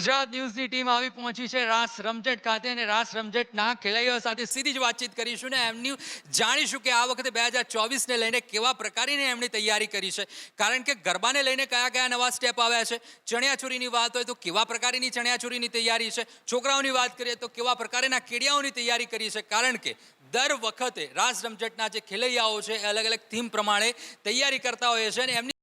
ગુજરાત ન્યૂઝની ટીમ આવી પહોંચી છે રાસ રમઝટ ખાતે અને રાસ રમઝટના ખેલાડીઓ સાથે સીધી જ વાતચીત કરીશું ને એમની જાણીશું કે આ વખતે બે હજાર ચોવીસને લઈને કેવા પ્રકારની એમની તૈયારી કરી છે. કારણ કે ગરબાને લઈને કયા કયા નવા સ્ટેપ આવ્યા છે, ચણિયાચોરીની વાત હોય તો કેવા પ્રકારની ચણિયાચોરીની તૈયારી છે, છોકરાઓની વાત કરીએ તો કેવા પ્રકારના કેડિયાઓની તૈયારી કરી છે, કારણ કે દર વખતે રાસ રમઝટના જે ખેલૈયાઓ છે અલગ અલગ થીમ પ્રમાણે તૈયારી કરતા હોય છે અને એમની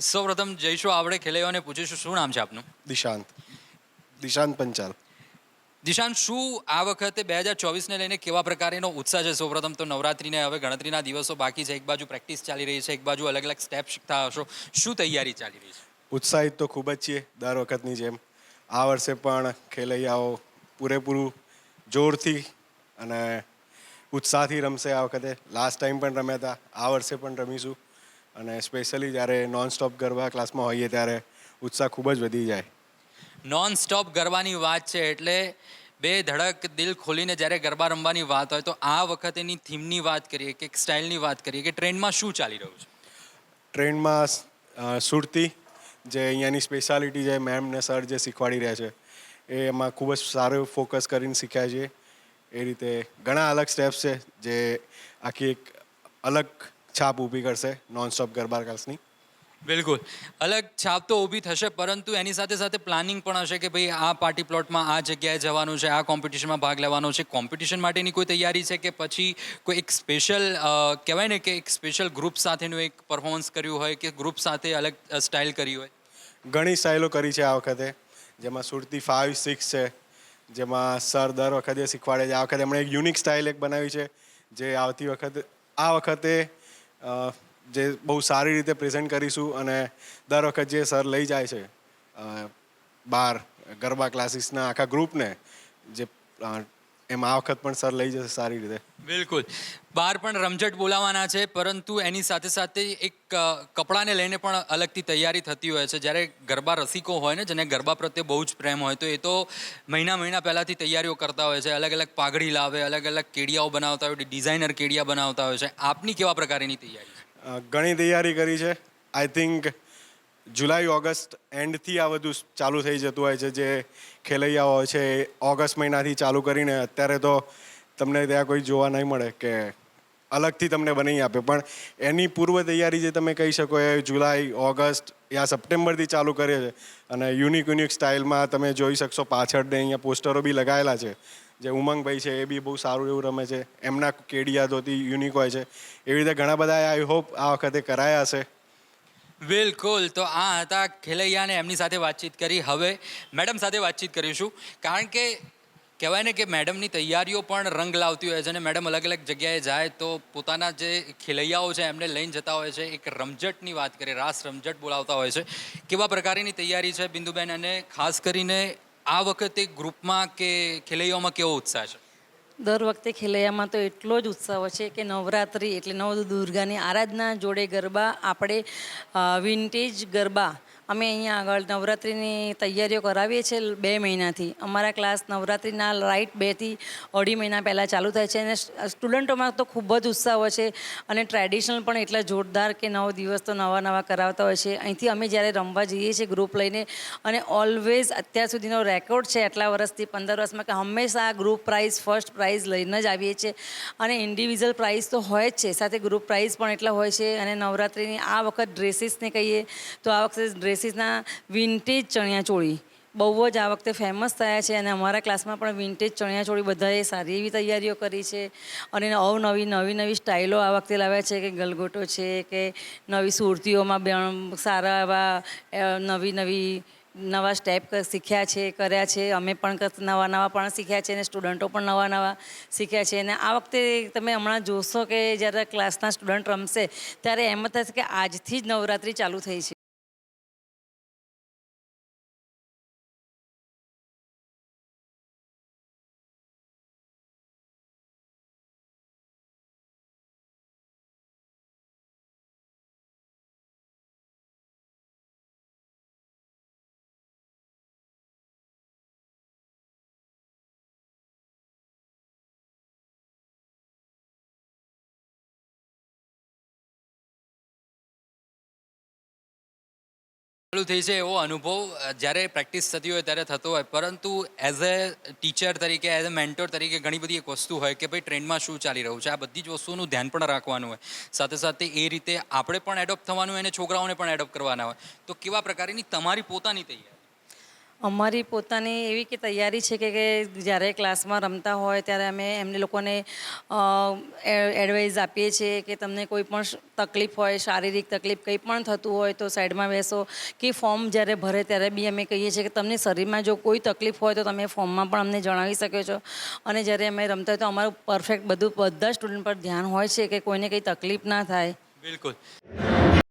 સૌપ્રથમ જઈશું આપણે ખેલૈયાઓને પૂછીશું શું નામ છે આપનું? દિશાંત. દિશાંત પંચાલ. દિશાંત શું આ વખતે બે હજાર ચોવીસને લઈને કેવા પ્રકારનો ઉત્સાહ છે? સૌપ્રથમ તો નવરાત્રીને હવે ગણતરીના દિવસો બાકી છે. એક બાજુ પ્રેક્ટિસ ચાલી રહી છે એક બાજુ અલગ અલગ સ્ટેપ શીખતા હશો. શું તૈયારી ચાલી રહી છે? ઉત્સાહિત તો ખૂબ જ છીએ દર વખતની જેમ. આ વર્ષે પણ ખેલૈયાઓ પૂરેપૂરું જોરથી અને ઉત્સાહથી રમશે. આ વખતે લાસ્ટ ટાઈમ પણ રમ્યા હતા. આ વર્ષે પણ રમીશું. અને સ્પેશિયલી જ્યારે નોન સ્ટોપ ગરબા ક્લાસમાં હોઈએ ત્યારે ઉત્સાહ ખૂબ જ વધી જાય. નોન સ્ટોપ ગરબાની વાત છે એટલે બે ધડક દિલ ખોલીને જ્યારે ગરબા રમવાની વાત હોય તો આ વખતેની થીમની વાત કરીએ કે સ્ટાઇલની વાત કરીએ કે ટ્રેન્ડમાં શું ચાલી રહ્યું છે? ટ્રેન્ડમાં સુરતી જે અહીંયાની સ્પેશિયાલિટી જે મેમ ને સર જે શીખવાડી રહ્યા છે એ એમાં ખૂબ જ સારું ફોકસ કરીને શીખ્યા છીએ. એ રીતે ઘણા અલગ સ્ટેપ્સ છે જે આખી એક અલગ છાપ ઊભી કરશે નોન સ્ટોપ ગરબા ગર્લ્સની બિલકુલ. અલગ છાપ તો ઊભી થશે પરંતુ એની સાથે સાથે પ્લાનિંગ પણ હશે કે ભાઈ આ પાર્ટી પ્લોટમાં આ જગ્યાએ જવાનું છે આ કોમ્પિટિશનમાં ભાગ લેવાનો છે. કોમ્પિટિશન માટેની કોઈ તૈયારી છે કે પછી કોઈ એક સ્પેશિયલ કહેવાય ને કે એક સ્પેશિયલ ગ્રુપ સાથેનું એક પરફોર્મન્સ કર્યું હોય કે ગ્રુપ સાથે અલગ સ્ટાઇલ કરી હોય? ઘણી સ્ટાઇલો કરી છે આ વખતે. જેમાં સુરતી ફાઇવ સિક્સ છે. જેમાં સર દર વખતે શીખવાડે છે. આ વખતે એમણે એક યુનિક સ્ટાઇલ એક બનાવી છે. જે આવતી વખતે આ વખતે જે બહુ સારી રીતે પ્રેઝન્ટ કરીશું અને દર વખત જે સર લઈ જાય છે બહાર ગરબા ક્લાસીસના આખા ગ્રુપને જે એમ આ વખત પણ સર લઈ જશે સારી રીતે. બિલકુલ. બહાર પણ રમઝટ બોલાવાના છે પરંતુ એની સાથે સાથે એક કપડાને લઈને પણ અલગથી તૈયારી થતી હોય છે. જ્યારે ગરબા રસિકો હોય ને જેને ગરબા પ્રત્યે બહુ જ પ્રેમ હોય તો એ તો મહિના મહિના પહેલાંથી તૈયારીઓ કરતા હોય છે. અલગ અલગ પાઘડી લાવે અલગ અલગ કેડિયાઓ બનાવતા હોય ડિઝાઇનર કેડિયા બનાવતા હોય છે. આપની કેવા પ્રકારની તૈયારી ઘણી તૈયારી કરી છે. આઈ થિંક જુલાઈ, ઓગસ્ટ એન્ડથી આ બધું ચાલુ થઈ જતું હોય છે. જે ખેલૈયાઓ છે, એ ઓગસ્ટ મહિનાથી ચાલુ કરીને અત્યારે તો તમને ત્યાં કોઈ જોવા નહીં મળે કે અલગથી તમને બનાવી આપે. પણ એની પૂર્વ તૈયારી જે તમે કહી શકો એ જુલાઈ, ઓગસ્ટ યા સપ્ટેમ્બરથી ચાલુ કરીએ છે. અને યુનિક યુનિક સ્ટાઇલમાં તમે જોઈ શકશો પાછળ ને અહીંયા પોસ્ટરો બી લગાવેલા છે. જે ઉમંગભાઈ છે, એ બી બહુ સારું એવું રમે છે. એમના કેડિયા ધોતી યુનિક હોય છે. એવી રીતે ઘણા બધા આઈ હોપ આ વખતે કરાયા હશે. બિલકુલ. તો આ હતા ખેલૈયાને એમની સાથે વાતચીત કરી. હવે મેડમ સાથે વાતચીત કરીશું. કારણ કે કહેવાય ને કે મેડમની તૈયારીઓ પણ રંગ લાવતી હોય છે અને મેડમ અલગ અલગ જગ્યાએ જાય તો પોતાના જે ખેલૈયાઓ છે એમને લઈને જતા હોય છે. એક રમઝટની વાત કરીએ, રાસ રમઝટ બોલાવતા હોય છે. કેવા પ્રકારની તૈયારી છે બિંદુબેન? અને ખાસ કરીને આ વખતે ગ્રુપમાં કે ખેલૈયાઓમાં કેવો ઉત્સાહ છે? દર વખતે ખેલૈયામાં તો એટલો જ ઉત્સાહ હોય છે કે નવરાત્રિ એટલે નવ દુર્ગાની આરાધના જોડે ગરબા, આપણે વિન્ટેજ ગરબા અમે અહીંયા આગળ નવરાત્રિની તૈયારીઓ કરાવીએ છીએ બે મહિનાથી. અમારા ક્લાસ નવરાત્રિના રાઈટ બેથી અઢી મહિના પહેલાં ચાલુ થાય છે અને સ્ટુડન્ટોમાં તો ખૂબ જ ઉત્સાહ હોય છે અને ટ્રેડિશનલ પણ એટલા જોરદાર કે નવ દિવસ તો નવા નવા કરાવતા હોય છે. અહીંથી અમે જ્યારે રમવા જઈએ છીએ ગ્રુપ લઈને અને ઓલવેઝ અત્યાર સુધીનો રેકોર્ડ છે આટલા વર્ષથી પંદર વર્ષમાં કે હંમેશા ગ્રુપ પ્રાઇઝ ફર્સ્ટ પ્રાઇઝ લઈને જ આવીએ છીએ. અને ઇન્ડિવિજ્યુઅલ પ્રાઇઝ તો હોય જ છે, સાથે ગ્રુપ પ્રાઇઝ પણ એટલા હોય છે અને નવરાત્રિની આ વખત ડ્રેસીસને કહીએ તો આ વખતે ડ્રેસીસના વિન્ટેજ ચણિયાચોળી બહુ જ આ વખતે ફેમસ થયા છે અને અમારા ક્લાસમાં પણ વિન્ટેજ ચણિયાચોળી બધાએ સારી એવી તૈયારીઓ કરી છે. અને અવનવી નવી નવી સ્ટાઇલો આ વખતે લાવ્યા છે કે ગલગોટો છે કે નવી સુરતીઓમાં સારા એવા નવી નવી નવા સ્ટેપ શીખ્યા છે, કર્યા છે. અમે પણ નવા નવા પણ શીખ્યા છે અને સ્ટુડન્ટો પણ નવા નવા શીખ્યા છે. અને આ વખતે તમે હમણાં જોશો કે જ્યારે ક્લાસના સ્ટુડન્ટ રમશે ત્યારે એમ થશે કે આજથી જ નવરાત્રિ ચાલુ થઈ છે. ચાલુ થઈ છે એવો અનુભવ જ્યારે પ્રેક્ટિસ થતી હોય ત્યારે થતો હોય. પરંતુ એઝ એ ટીચર તરીકે એઝ અ મેન્ટોર તરીકે ઘણી બધી એક વસ્તુ હોય કે ભાઈ ટ્રેન્ડમાં શું ચાલી રહ્યું છે? આ બધી જ વસ્તુનું ધ્યાન પણ રાખવાનું હોય. સાથે સાથે એ રીતે આપણે પણ એડોપ્ટ થવાનું અને છોકરાઓને પણ એડોપ્ટ કરવાના હોય. તો કેવા પ્રકારની તમારી પોતાની તૈયારી? અમારી પોતાની એવી કે તૈયારી છે કે જ્યારે ક્લાસમાં રમતા હોય ત્યારે અમે એમને લોકોને એડવાઇસ આપીએ છીએ કે તમને કોઈ પણ તકલીફ હોય, શારીરિક તકલીફ કંઈ પણ થતું હોય તો સાઈડમાં બેસો કે ફોર્મ જ્યારે ભરે ત્યારે બી અમે કહીએ છીએ કે તમને શરીરમાં જો કોઈ તકલીફ હોય તો તમે ફોર્મમાં પણ અમને જણાવી શકો છો. અને જ્યારે અમે રમતા હોય તો અમારું પરફેક્ટ બધું, બધા સ્ટુડન્ટ પર ધ્યાન હોય છે કે કોઈને કંઈ તકલીફ ના થાય. બિલકુલ.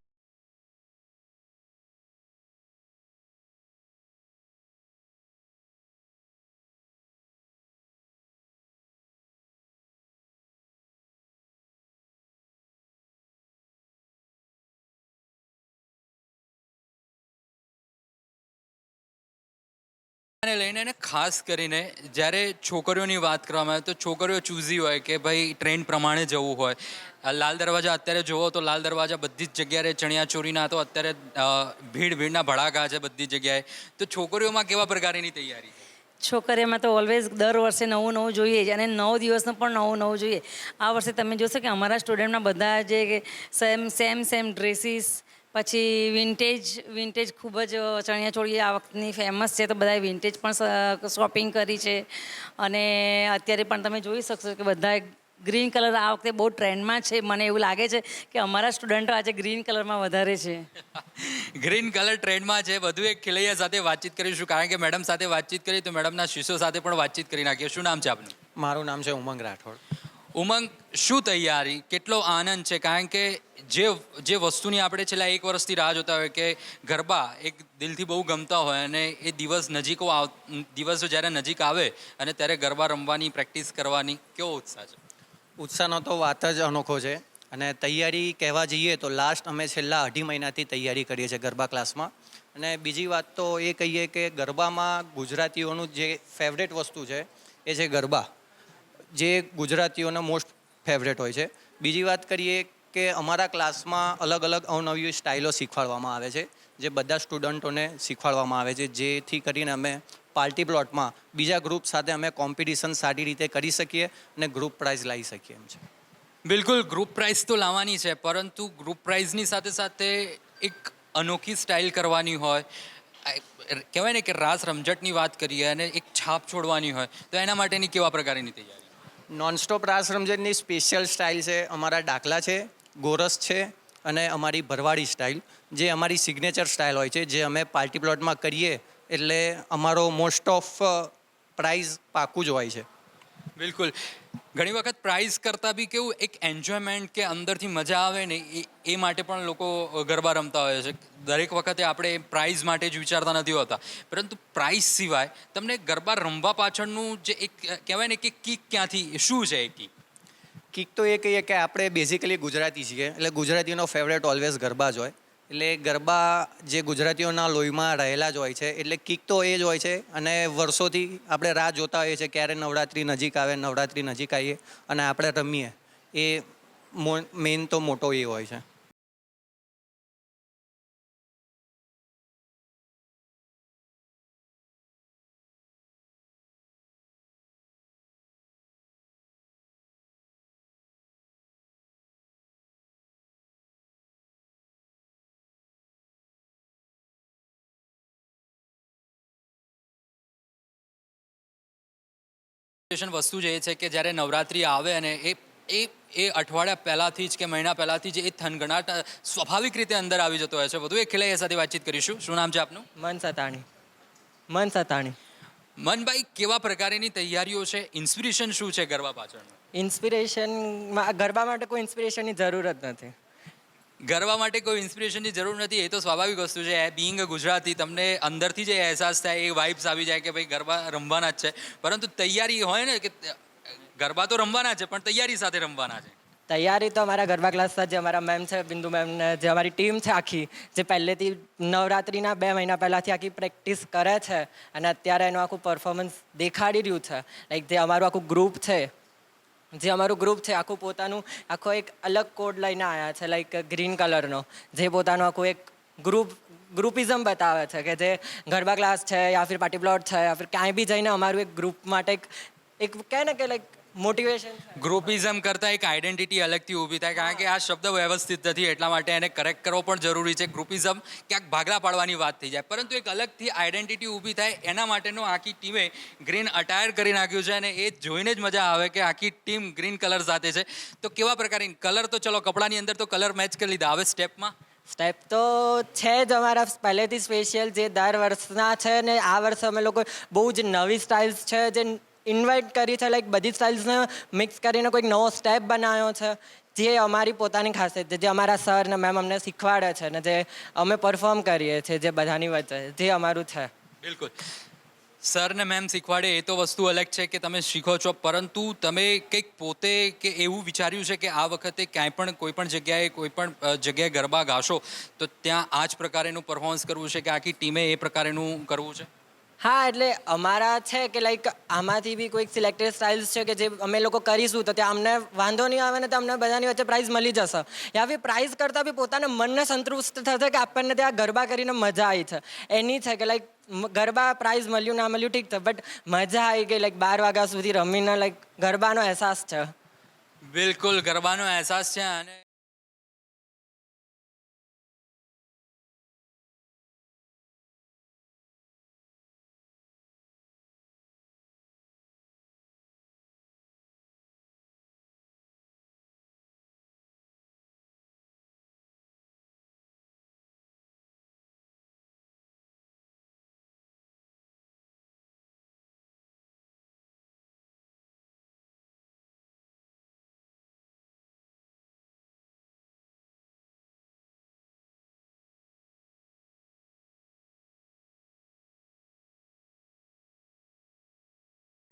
અને લઈને અને ખાસ કરીને જ્યારે છોકરીઓની વાત કરવામાં આવે તો છોકરીઓ ચૂઝી હોય કે ભાઈ ટ્રેન્ડ પ્રમાણે જવું હોય. લાલ દરવાજા અત્યારે જુઓ તો લાલ દરવાજા બધી જ જગ્યાએ ચણિયાચોરીના તો અત્યારે ભીડ ભીડના ભડાકા છે બધી જગ્યાએ. તો છોકરીઓમાં કેવા પ્રકારની તૈયારી? છોકરીઓમાં તો ઓલવેઝ દર વર્ષે નવું નવું જોઈએ અને નવ દિવસનું પણ નવું નવું જોઈએ. આ વર્ષે તમે જોશો કે અમારા સ્ટુડન્ટના બધા જે સેમ સેમ સેમ ડ્રેસીસ પછી વિન્ટેજ વિન્ટેજ ખૂબ જ ચણિયાચોળી આ વખતની ફેમસ છે તો બધાએ વિન્ટેજ પણ શોપિંગ કરી છે. અને અત્યારે પણ તમે જોઈ શકશો કે બધા ગ્રીન કલર આ વખતે બહુ ટ્રેન્ડમાં છે. મને એવું લાગે છે કે અમારા સ્ટુડન્ટો આજે ગ્રીન કલરમાં વધારે છે. ગ્રીન કલર ટ્રેન્ડમાં છે. વધુ એક ખેલૈયા સાથે વાતચીત કરીશું. કારણ કે મેડમ સાથે વાતચીત કરી તો મેડમના શિષ્યો સાથે પણ વાતચીત કરી નાખીએ. શું નામ છે આપનું? મારું નામ છે ઉમંગ રાઠોડ. ઉમંગ શું તૈયારી? કેટલો આનંદ છે? કારણ કે જે જે વસ્તુની આપણે છેલ્લા એક વર્ષથી રાહ જોતા હોય કે ગરબા એક દિલથી બહુ ગમતા હોય અને એ દિવસ નજીકો આવ, દિવસો જ્યારે નજીક આવે અને ત્યારે ગરબા રમવાની, પ્રેક્ટિસ કરવાની કેવો ઉત્સાહ છે? ઉત્સાહનો તો વાત જ અનોખો છે. અને તૈયારી કહેવા જઈએ તો લાસ્ટ અમે છેલ્લા અઢી મહિનાથી તૈયારી કરીએ છીએ ગરબા ક્લાસમાં. અને બીજી વાત તો એ કહીએ કે ગરબામાં ગુજરાતીઓનું જે ફેવરેટ વસ્તુ છે એ છે ગરબા. જે ગુજરાતીઓનો મોસ્ટ ફેવરેટ હોય છે. બીજી વાત કરીએ કે અમારા ક્લાસમાં અલગ અલગ અવનવી સ્ટાઇલો શીખવાડવામાં આવે છે જે બધા સ્ટુડન્ટોને શીખવાડવામાં આવે છે. જેથી કરીને અમે પાર્ટી પ્લોટમાં બીજા ગ્રુપ સાથે અમે કોમ્પિટિશન સારી રીતે કરી શકીએ અને ગ્રુપ પ્રાઇઝ લાવી શકીએ એમ છે. બિલકુલ ગ્રુપ પ્રાઇઝ તો લાવવાની છે પરંતુ ગ્રુપ પ્રાઇઝની સાથે સાથે એક અનોખી સ્ટાઇલ કરવાની હોય કહેવાય ને કે રાસ રમઝટની વાત કરીએ અને એક છાપ છોડવાની હોય તો એના માટેની કેવા પ્રકારની તૈયારી? નોનસ્ટોપ રાસ રમઝટની સ્પેશિયલ સ્ટાઇલ છે અમારા ડાકલા છે ગોરસ છે અને અમારી ભરવાડી સ્ટાઇલ જે અમારી સિગ્નેચર સ્ટાઇલ હોય છે, જે અમે પાર્ટી પ્લોટમાં કરીએ એટલે અમારો મોસ્ટ ઓફ પ્રાઇઝ પાકું જ હોય છે. બિલકુલ. ઘણી વખત પ્રાઇઝ કરતાં બી કેવું એક એન્જોયમેન્ટ કે અંદરથી મજા આવે ને એ માટે પણ લોકો ગરબા રમતા હોય છે. દરેક વખતે આપણે પ્રાઇઝ માટે જ વિચારતા નથી હોતા. પરંતુ પ્રાઇઝ સિવાય તમને ગરબા રમવા પાછળનું જે એક કહેવાય ને કે કિક ક્યાંથી, શું છે એ કિક કિક તો એ કહીએ કે આપણે બેઝિકલી ગુજરાતી છીએ. એટલે ગુજરાતીનો ફેવરેટ ઓલવેઝ ગરબા જ હોય. એટલે ગરબા જે ગુજરાતીઓના લોહીમાં રહેલા જ હોય છે. એટલે કિક તો એ જ હોય છે. અને વર્ષોથી આપણે રાહ જોતા હોઈએ છીએ ક્યારે નવરાત્રિ નજીક આવે, નવરાત્રિ નજીક આવીએ અને આપણે રમીએ. એ મેઇન તો મોટો એ હોય છે. વસ્તુ જે છે કે જ્યારે નવરાત્રિ આવે અને એ એ એ અઠવાડિયા પહેલાંથી જ કે મહિના પહેલાંથી જ એ થનગણાટ સ્વાભાવિક રીતે અંદર આવી જતો હોય છે વધુ એક ખેલાઈ સાથે વાતચીત કરીશું. શું નામ છે આપનું? મન સતાણી. મન સતાણી. મનભાઈ કેવા પ્રકારની તૈયારીઓ છે? ઇન્સ્પિરેશન શું છે ગરબા પાછળનું? ઇન્સ્પિરેશનમાં ગરબા માટે કોઈ ઇન્સ્પિરેશનની જરૂર જ નથી. ગરબા માટે કોઈ ઇન્સ્પિરેશનની જરૂર નથી, એ તો સ્વાભાવિક વસ્તુ છે. બિંગ ગુજરાતી, તમને અંદરથી જે અહેસાસ થાય એ વાઇબ્સ આવી જાય કે ભાઈ ગરબા રમવાના જ છે. પરંતુ તૈયારી હોય ને કે ગરબા તો રમવાના છે, પણ તૈયારી સાથે રમવાના છે. તૈયારી તો અમારા ગરબા ક્લાસ જે અમારા મેમ છે, બિંદુ મેમ ને જે અમારી ટીમ છે આખી, જે પહેલેથી નવરાત્રિના બે મહિના પહેલાંથી આખી પ્રેક્ટિસ કરે છે. અને અત્યારે એનું આખું પરફોર્મન્સ દેખાડી રહ્યું છે. લાઈક જે અમારું આખું ગ્રુપ છે જે અમારું ગ્રુપ છે, આખું પોતાનું, આખો એક અલગ કોડ લઈને આવ્યા છે લાઈક ગ્રીન કલરનો જે પોતાનું આખું એક ગ્રુપ ગ્રુપિઝમ બતાવે છે કે જે ગરબા ક્લાસ છે, યા ફિર પાર્ટી પ્લોટ છે, યા ફિર ક્યાંય બી જઈને અમારું એક ગ્રુપ માટે એક એક કહે ને કે લાઈક મોટિવેશન ગ્રુપિઝમ કરતાં એક આઈડેન્ટિટી અલગથી ઊભી થાય કારણ કે આ શબ્દ વ્યવસ્થિત નથી એટલા માટે એને કરેક્ટ કરવો પણ જરૂરી છે. ગ્રુપિઝમ ક્યાંક ભાગલા પાડવાની વાત થઈ જાય પરંતુ એક અલગથી આઈડેન્ટિટી ઊભી થાય એના માટેનો આખી ટીમે ગ્રીન અટાયર કરી નાખ્યું છે અને એ જોઈને જ મજા આવે કે આખી ટીમ ગ્રીન કલર સાથે છે. તો કેવા પ્રકારની કલર તો ચલો કપડાની અંદર તો કલર મેચ કરી લીધા હવે સ્ટેપમાં સ્ટેપ તો છે જ અમારા પહેલેથી સ્પેશિયલ જે દર વર્ષના છે ને આ વર્ષે અમે લોકો બહુ જ નવી સ્ટાઇલ્સ છે જે ઇન્વાઇટ કરી છે લાઈક બધી સ્ટાઇલ્સને મિક્સ કરીને કોઈક નવો સ્ટેપ બનાવ્યો છે, જે અમારી પોતાની ખાસિયત છે, જે અમારા સર ને મેમ અમને શીખવાડે છે ને જે અમે પરફોર્મ કરીએ છીએ, જે બધાની વચ્ચે, જે અમારું છે. બિલકુલ. સર ને મેમ શીખવાડે એ તો વસ્તુ અલગ છે કે તમે શીખો છો, પરંતુ તમે કંઈક પોતે કે એવું વિચાર્યું છે કે આ વખતે ક્યાંય પણ, કોઈ પણ જગ્યાએ, કોઈ પણ જગ્યાએ ગરબા ગાશો, તો ત્યાં આ જ પ્રકારેનું પરફોર્મન્સ કરવું છે કે આખી ટીમે એ પ્રકારેનું કરવું છે? હા, એટલે અમારા છે કે લાઈક આમાંથી બી કોઈક સિલેક્ટેડ સ્ટાઇલ્સ છે કે જે અમે લોકો કરીશું, તો ત્યાં અમને વાંધો નહીં આવે ને તો અમને બધાની વચ્ચે પ્રાઇઝ મળી જશે. યા ફિર પ્રાઇઝ કરતાં બી પોતાના મનને સંતુષ્ટ થશે કે આપણને ત્યાં ગરબા કરીને મજા આવી છે. એની છે કે લાઈક ગરબા પ્રાઇઝ મળ્યું, ના મળ્યું, ઠીક છે બટ મજા આવી ગઈ લાઈક બાર વાગ્યા સુધી રમીને લાઈક ગરબાનો અહેસાસ છે. બિલકુલ ગરબાનો અહેસાસ છે અને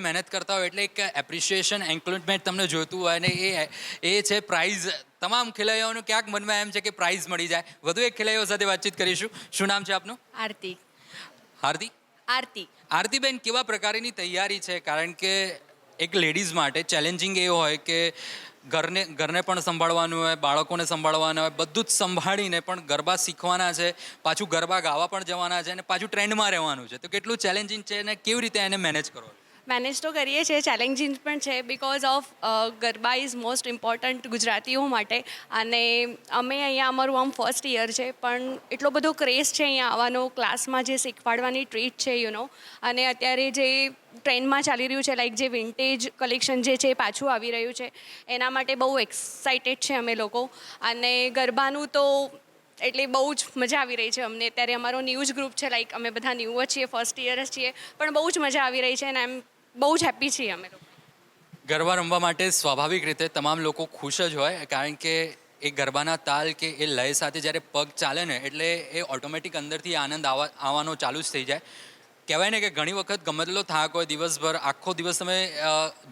મહેનત કરતા હોય એટલે એક એપ્રિશિએશન એન્કરેજમેન્ટ તમને જોઈતું હોય અને એ એ છે પ્રાઇઝ તમામ ખેલૈયાઓનું ક્યાંક મનમાં એમ છે કે પ્રાઇઝ મળી જાય. વધુ એક ખેલૈયાઓ સાથે વાતચીત કરીશું. શું નામ છે આપનું? આરતી. હાર્દિક આરતી. આરતીબેન કેવા પ્રકારની તૈયારી છે? કારણ કે એક લેડીઝ માટે ચેલેન્જિંગ એ હોય કે ઘરને ઘરને પણ સંભાળવાનું હોય બાળકોને સંભાળવાના હોય બધું જ સંભાળીને પણ ગરબા શીખવાના છે પાછું ગરબા ગાવા પણ જવાના છે અને પાછું ટ્રેન્ડમાં રહેવાનું છે. તો કેટલું ચેલેન્જિંગ છે અને કેવી રીતે એને મેનેજ કરો મેનેજ તો કરીએ છીએ ચેલેન્જિંગ પણ છે because of garba is most important ગુજરાતીઓ માટે. અને અમે અહીંયા અમારું આમ ફર્સ્ટ યર છે, પણ એટલો બધો ક્રેઝ છે અહીંયા આવવાનો ક્લાસમાં જે શીખવાડવાની ટ્રીટ છે યુ નો અને અત્યારે જે ટ્રેન્ડમાં ચાલી રહ્યું છે લાઈક જે વિન્ટેજ કલેક્શન જે છે એ પાછું આવી રહ્યું છે. એના માટે બહુ એક્સાઇટેડ છે અમે લોકો. અને ગરબાનું તો એટલે બહુ જ મજા આવી રહી છે અમને. અત્યારે અમારો ન્યૂઝ ગ્રુપ છે લાઈક અમે બધા ન્યૂ જ છીએ ફર્સ્ટ યર જ છીએ, પણ બહુ જ મજા આવી રહી છે અને એમ બહુ જ હેપી છીએ અમે ગરબા રમવા માટે સ્વાભાવિક રીતે તમામ લોકો ખુશ જ હોય, કારણ કે એ ગરબાના તાલ કે એ લય સાથે જ્યારે પગ ચાલે ને, એટલે એ ઓટોમેટિક અંદરથી આનંદ આવવા આવવાનો ચાલુ જ થઈ જાય. કહેવાય ને કે ઘણી વખત ગમે તેટલો થાક હોય, દિવસભર આખો દિવસ તમે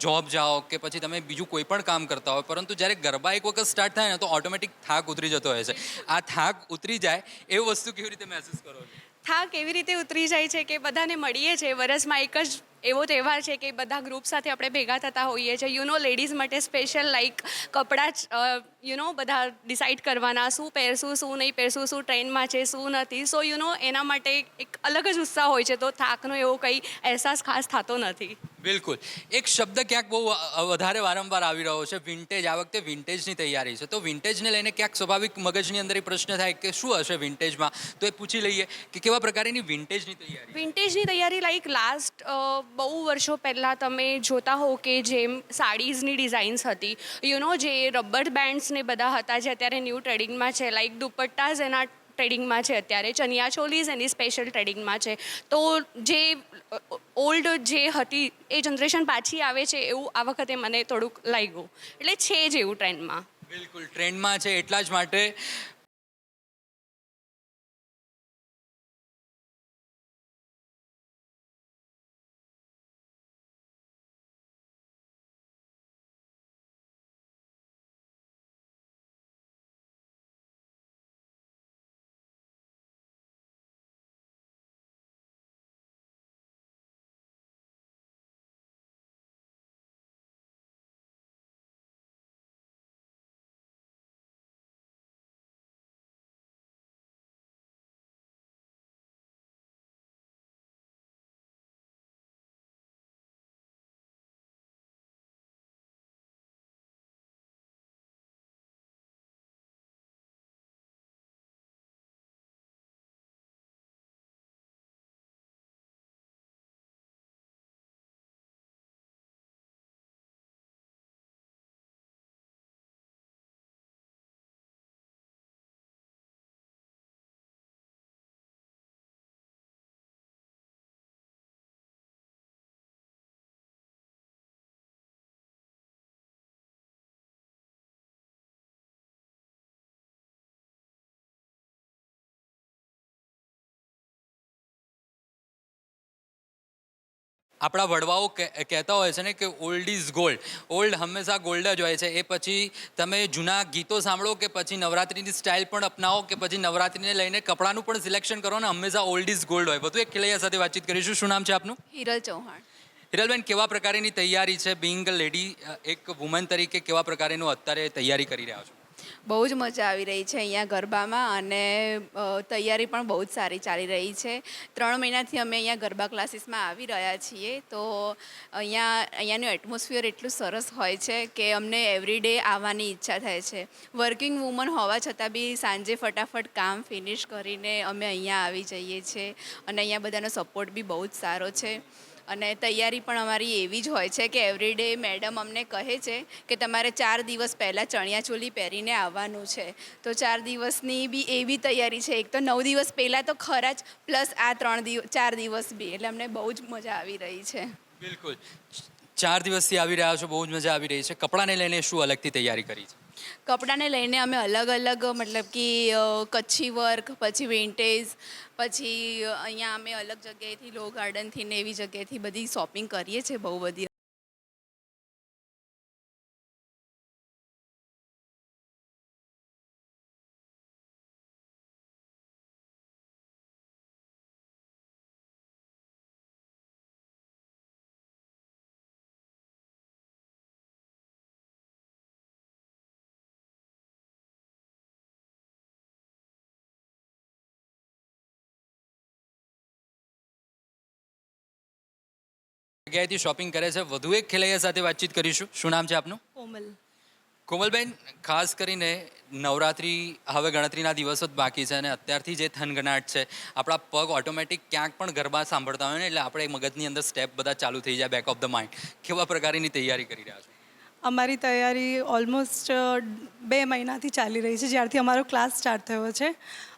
જોબ જાઓ કે પછી તમે બીજું કોઈ પણ કામ કરતા હોય, પરંતુ જ્યારે ગરબા એક વખત સ્ટાર્ટ થાય ને તો ઓટોમેટિક થાક ઉતરી જતો હોય છે. આ થાક ઉતરી જાય, એ વસ્તુ કેવી રીતે મહેસૂસ કરો છો? થાક એવી રીતે ઉતરી જાય છે કે બધાને મળીએ છીએ? વરસમાં એક જ એવો તહેવાર છે કે બધા ગ્રુપ સાથે આપણે ભેગા થતા હોઈએ છીએ. યુ નો લેડીઝ માટે સ્પેશિયલ લાઈક કપડાં યુ નો બધા ડિસાઇડ કરવાના. શું પહેરશું, શું નહીં પહેરશું, શું ટ્રેનમાં છે, શું નથી. સો યુ નો એના માટે એક અલગ જ ઉત્સાહ હોય છે. તો થાકનો એવો કંઈ અહેસાસ ખાસ થતો નથી. બિલકુલ. એક શબ્દ ક્યાંક બહુ વધારે વારંવાર આવી રહ્યો છે વિન્ટેજ આ વખતે વિન્ટેજની તૈયારી છે. તો વિન્ટેજને લઈને ક્યાંક સ્વાભાવિક મગજની અંદર એ પ્રશ્ન થાય કે શું હશે વિન્ટેજમાં તો એ પૂછી લઈએ કે કેવા પ્રકારની વિન્ટેજની તૈયારી? વિન્ટેજની તૈયારી લાઈક લાસ્ટ બહુ વર્ષો પહેલાં તમે જોતા હો કે જેમ સાડીઝની ડિઝાઇન્સ હતી. યુ નો જે રબર બેન્ડ્સ ને બધા હતા જે અત્યારે ન્યૂ ટ્રેડિંગમાં છે લાઈક દુપટ્ટાઝ એના ટ્રેડિંગમાં છે અત્યારે. ચનિયા ચોલીઝ એની સ્પેશિયલ ટ્રેડિંગમાં છે. તો જે ઓલ્ડ જે હતી એ જનરેશન પાછી આવે છે એવું આ વખતે મને થોડુંક લાગ્યું. એટલે છે જ એવું ટ્રેન્ડમાં બિલકુલ ટ્રેન્ડમાં છે એટલા જ માટે આપણા વડવાઓ કહેતા હોય છે ને કે ઓલ્ડ ઇઝ ગોલ્ડ ઓલ્ડ હંમેશા ગોલ્ડ જ હોય છે. એ પછી તમે જૂના ગીતો સાંભળો કે પછી નવરાત્રિની સ્ટાઇલ પણ અપનાવો કે પછી નવરાત્રિને લઈને કપડાનું પણ સિલેક્શન કરો ને હંમેશા ઓલ્ડ ઇઝ ગોલ્ડ હોય. બધું એક ખેલૈયા સાથે વાતચીત કરીશું. શું નામ છે આપનું? હિરલ ચૌહાણ. હિરલબેન કેવા પ્રકારની તૈયારી છે? બિંગ લેડી એક વુમન તરીકે કેવા પ્રકારનું અત્યારે તૈયારી કરી રહ્યા છો? બહુ જ મજા આવી રહી છે અહીંયા ગરબામાં અને તૈયારી પણ બહુ જ સારી ચાલી રહી છે. ત્રણ મહિનાથી અમે અહીંયા ગરબા ક્લાસીસમાં આવી રહ્યા છીએ તો અહીંયા, અહીંયાનું એટમોસ્ફિયર એટલું સરસ હોય છે કે અમને એવરીડે આવવાની ઈચ્છા થાય છે. વર્કિંગ વુમન હોવા છતાં બી સાંજે ફટાફટ કામ ફિનિશ કરીને અમે અહીંયા આવી જઈએ છીએ અને અહીંયા બધાનો સપોર્ટ બી બહુ જ સારો છે. અને તૈયારી પણ અમારી એવી જ હોય છે કે એવરીડે મેડમ અમને કહે છે કે તમારે ચાર દિવસ પહેલાં ચણિયાચોલી પહેરીને આવવાનું છે. તો ચાર દિવસની બી એવી તૈયારી છે. એક તો નવ દિવસ પહેલાં તો ખરા જ પ્લસ આ ત્રણ દિવસ ચાર દિવસ બી. એટલે અમને બહુ જ મજા આવી રહી છે. બિલકુલ. ચાર દિવસથી આવી રહ્યા છો, બહુ જ મજા આવી રહી છે. કપડાને લઈને શું અલગથી તૈયારી કરી છે? કપડાને લઈને અમે અલગ અલગ, મતલબ કે કચ્છી વર્ક, પછી વિન્ટેજ પછી અહીંયા અમે અલગ જગ્યાએથી લો ગાર્ડનથી ને એવી જગ્યાએથી બધી શોપિંગ કરીએ છીએ બહુ બધી જગ્યાએથી શોપિંગ કરે છે. વધુ એક ખેલૈયા સાથે વાતચીત કરીશું. શું નામ છે આપનું? કોમલ. કોમલબેન ખાસ કરીને નવરાત્રી હવે ગણતરીના દિવસો જ બાકી છે અને અત્યારથી જે થનગનાટ છે આપણા પગ ઓટોમેટિક ક્યાંક પણ ગરબા સાંભળતા હોય ને એટલે આપણે મગજની અંદર સ્ટેપ બધા ચાલુ થઈ જાય બેક ઓફ ધ માઇન્ડ કેવા પ્રકારની તૈયારી કરી રહ્યા છો? અમારી તૈયારી ઓલમોસ્ટ બે મહિનાથી ચાલી રહી છે જ્યારથી અમારો ક્લાસ સ્ટાર્ટ થયો છે.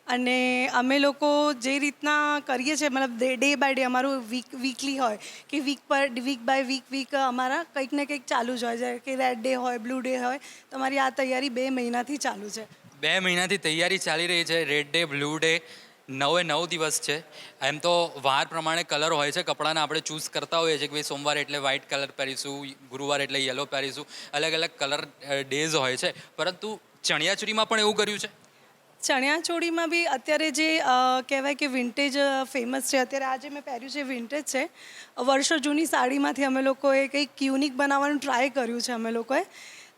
અને અમે લોકો જે રીતના કરીએ છીએ, મતલબ ડે બાય ડે અમારું વીક વીકલી હોય કે વીક પર વીક બાય વીક વીક અમારા કંઈક ને કંઈક ચાલુ જ હોય છે. કે રેડ ડે હોય બ્લુ ડે હોય તો અમારી આ તૈયારી બે મહિનાથી ચાલુ છે. બે મહિનાથી તૈયારી ચાલી રહી છે. રેડ ડે બ્લુ ડે નવે નવ દિવસ છે. એમ તો વાર પ્રમાણે કલર હોય છે. કપડાના આપણે ચૂઝ કરતા હોઈએ છીએ કે ભાઈ સોમવાર એટલે વ્હાઇટ કલર પહેરીશું, ગુરુવાર એટલે યલો પહેરીશું. અલગ અલગ કલર ડેઝ હોય છે. પરંતુ ચણિયાચોળીમાં પણ એવું કર્યું છે? ચણિયાચોળીમાં બી અત્યારે જે કહેવાય કે વિન્ટેજ ફેમસ છે, અત્યારે આજે મેં પહેર્યું છે વિન્ટેજ છે. વર્ષો જૂની સાડીમાંથી અમે લોકોએ કંઈક યુનિક બનાવવાનું ટ્રાય કર્યું છે અમે લોકોએ.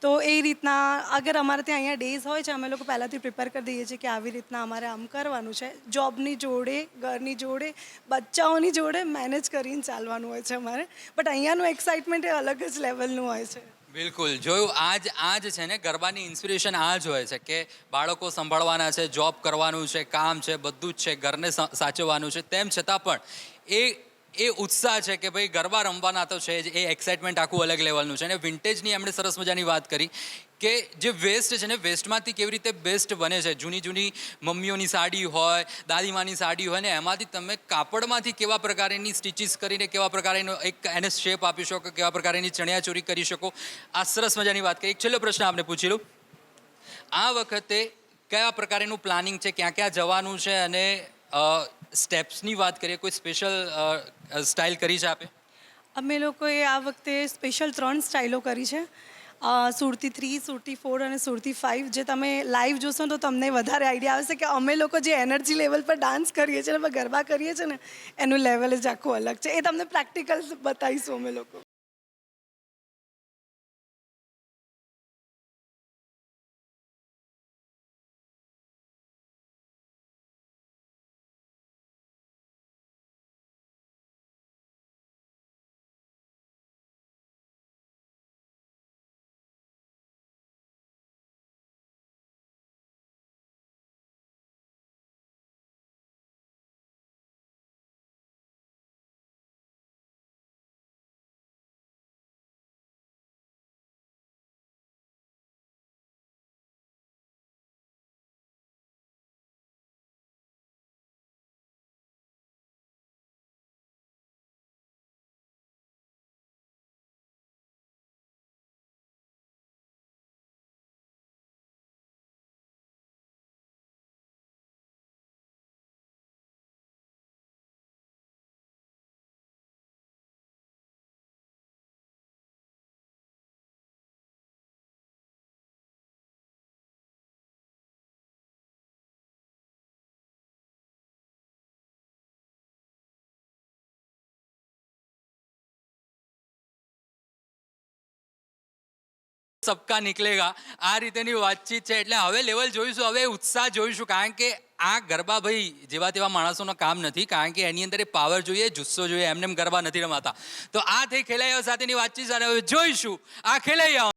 તો એ રીતના અગર અમારે ત્યાં અહીંયા ડેઝ હોય છે, અમે લોકો પહેલાંથી પ્રિપેર કરી દઈએ છીએ કે આવી રીતના અમારે આમ કરવાનું છે. જોબની જોડે, ઘરની જોડે, બચ્ચાઓની જોડે મેનેજ કરીને ચાલવાનું હોય છે અમારે. બટ અહીંયાનું એક્સાઇટમેન્ટ એ અલગ જ લેવલનું હોય છે. બિલકુલ. જોયું, આજ આ જ છે ને ગરબાની ઇન્સ્પિરેશન આ જ હોય છે કે બાળકો સંભાળવાના છે જોબ કરવાનું છે, કામ છે, બધું જ છે, ઘરને સાચવવાનું છે. તેમ છતાં પણ એ એ ઉત્સાહ છે કે ભાઈ ગરબા રમવાના તો છે જ, એ એક્સાઇટમેન્ટ આખું અલગ લેવલનું છે. અને વિન્ટેજની એમણે સરસ મજાની વાત કરી કે જે વેસ્ટ છે ને વેસ્ટમાંથી કેવી રીતે બેસ્ટ બને છે? જૂની જૂની મમ્મીઓની સાડી હોય, દાદીમાની સાડી હોય ને એમાંથી તમે કાપડમાંથી કેવા પ્રકારની સ્ટિચિસ કરીને કેવા પ્રકારનો એક એને શેપ આપી શકો, કેવા પ્રકારની ચણિયાચોરી કરી શકો? આ સરસ મજાની વાત કરી. એક છેલ્લો પ્રશ્ન આપને પૂછી લઉં. આ વખતે કયા પ્રકારનું પ્લાનિંગ છે? ક્યાં ક્યાં જવાનું છે? અને સ્ટેપ્સની વાત કરીએ. કોઈ સ્પેશિયલ સ્ટાઇલ કરી છે આપે? અમે લોકોએ આ વખતે સ્પેશિયલ ત્રણ સ્ટાઇલો કરી છે. સુરતી થ્રી સુરતી ફોર અને સુરતી ફાઇવ જે તમે લાઈવ જોશો તો તમને વધારે આઈડિયા આવશે કે અમે લોકો જે એનર્જી લેવલ પર ડાન્સ કરીએ છીએ ને ગરબા કરીએ છીએ ને, એનું લેવલ જ આખું અલગ છે. એ તમને પ્રેક્ટિકલ બતાવીશું અમે લોકો. સબકા નીકળેગા. આ રીતેની વાતચીત છે એટલે હવે લેવલ જોઈશું, હવે ઉત્સાહ જોઈશું. કારણ કે આ ગરબા ભાઈ જેવા તેવા માણસોનો કામ નથી. કારણ કે એની અંદર પાવર જોઈએ, જુસ્સો જોઈએ. એમને એમ ગરબા નથી રમાતા. તો આ થઈ ખેલૈયાઓ સાથેની વાતચીત અને હવે જોઈશું. આ ખેલૈયાઓ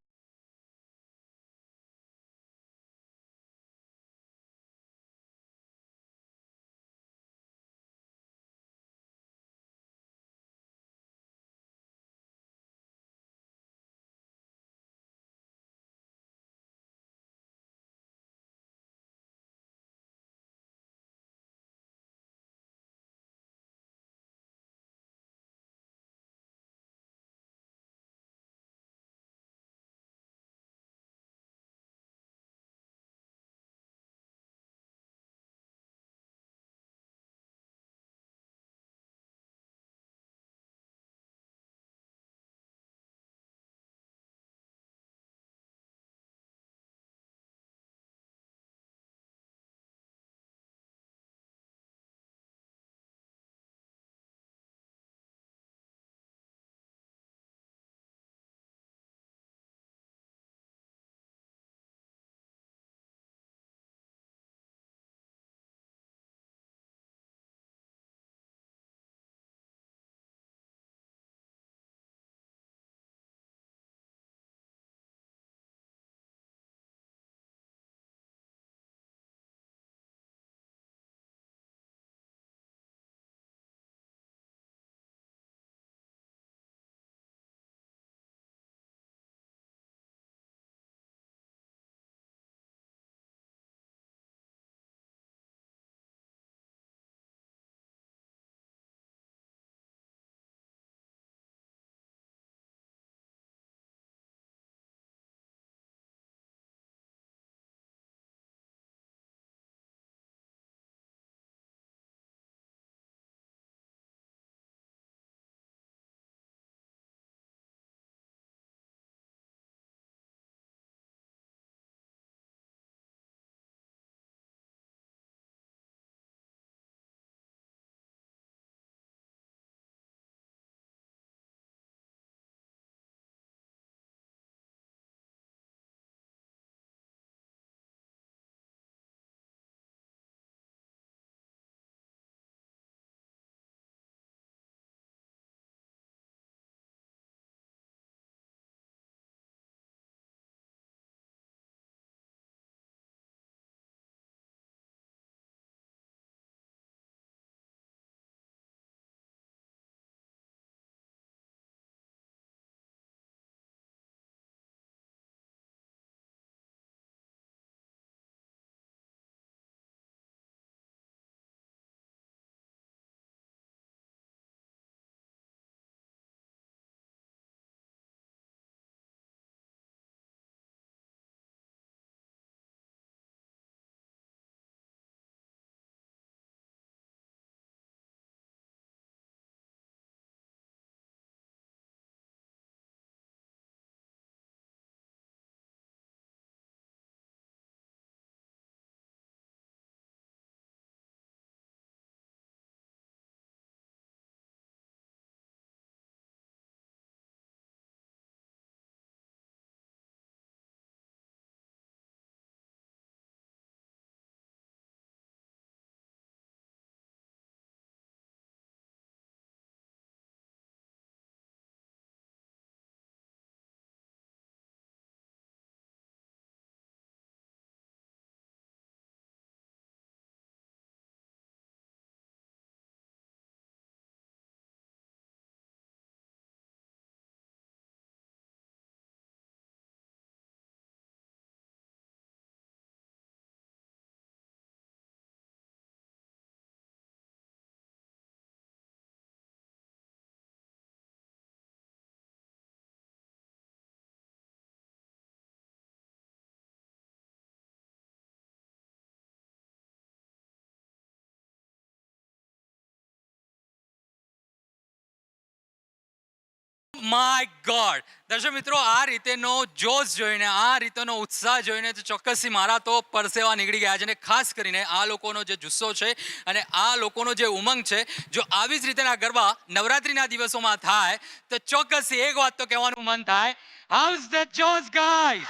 માય ગોડ દર્શક મિત્રો, આ રીતેનો જોશ જોઈને, આ રીતેનો ઉત્સાહ જોઈને તો ચોક્કસથી મારા તો પરસેવા નીકળી ગયા છે અને ખાસ કરીને આ લોકોનો જે જુસ્સો છે અને આ લોકોનો જે ઉમંગ છે, જો આવી જ રીતેના ગરબા નવરાત્રિના દિવસોમાં થાય, તો ચોક્કસથી એક વાત તો કહેવાનું મન થાય હાઉસ ધ જોશ ગાઈઝ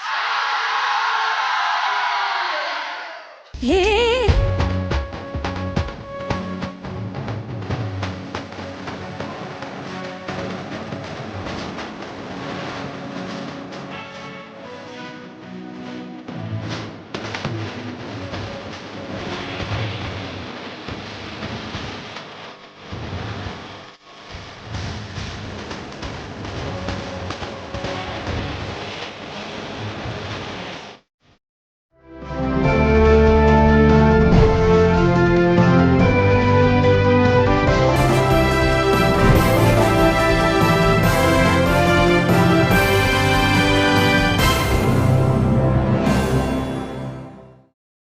હે